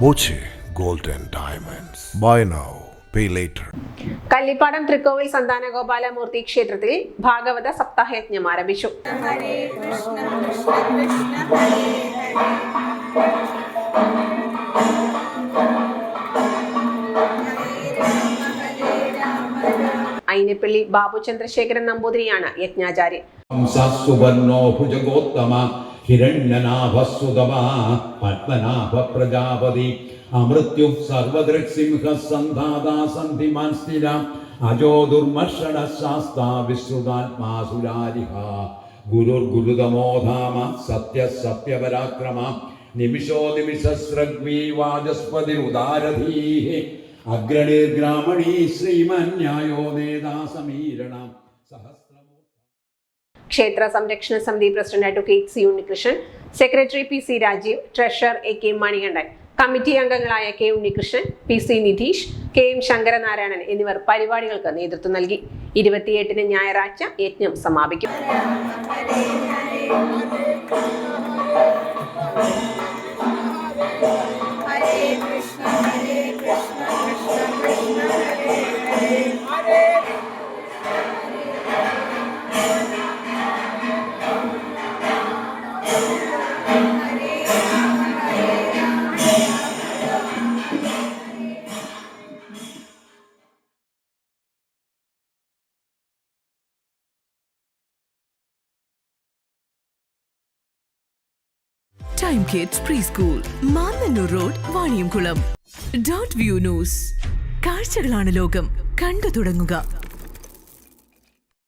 Boche gold diamonds. Buy now pay later. Kallippadam Thrikkovil Santhana Gopalamoorthy ക്ഷേത്രത്തിൽ ഭാഗവത സപ്താഹയജ്ഞം ആരംഭിച്ചു. അയിനപ്പള്ളി ബാബു ചന്ദ്രശേഖരൻ നമ്പൂതിരിയാണ് യജ്ഞാചാര്യൻ. സുവർണോ ഭുജഗോത്തമ ഹിരണ്യനാഭസുതമ പത്മനാഭ പ്രജാപതി അമൃത്യു സർവദൃക്സിംഹ സ്ഥിര. അജോ ദുർമർഷണ ശാസ്ത വിശ്രുതാത്മാസുരാരിഹ. ഗുരുർ ഗുരുതമോധാമ സത്യ സത്യപരാക്രമ. നിമിഷോ നിമിഷസ്രഗ്വീ വാചസ്പതിരുദാരധീः അഗ്രണീർഗ്രാമണീ ശ്രീമന്യായോ നേതാ സമീരണ സഹസ്രമോ ക്ഷേത്ര സംരക്ഷണ സമിതി president advocate C Unnikrishnan secretary P C Rajeev treasurer A K Manikandan committee അംഗങ്ങളായ K Unnikrishnan P C Nidheesh K M Sankaranarayanan എന്നിവർ പരിപാടികൾക്ക് നേതൃത്വം നൽകി. ഇരുപത്തിയെട്ടിന് ഞായറാഴ്ച യജ്ഞം സമാപിക്കും. Time kids pre school Mannanur road Vaniyamkulam dot view കാഴ്ചകളാണ് ലോകം. കണ്ടു തുടങ്ങുക.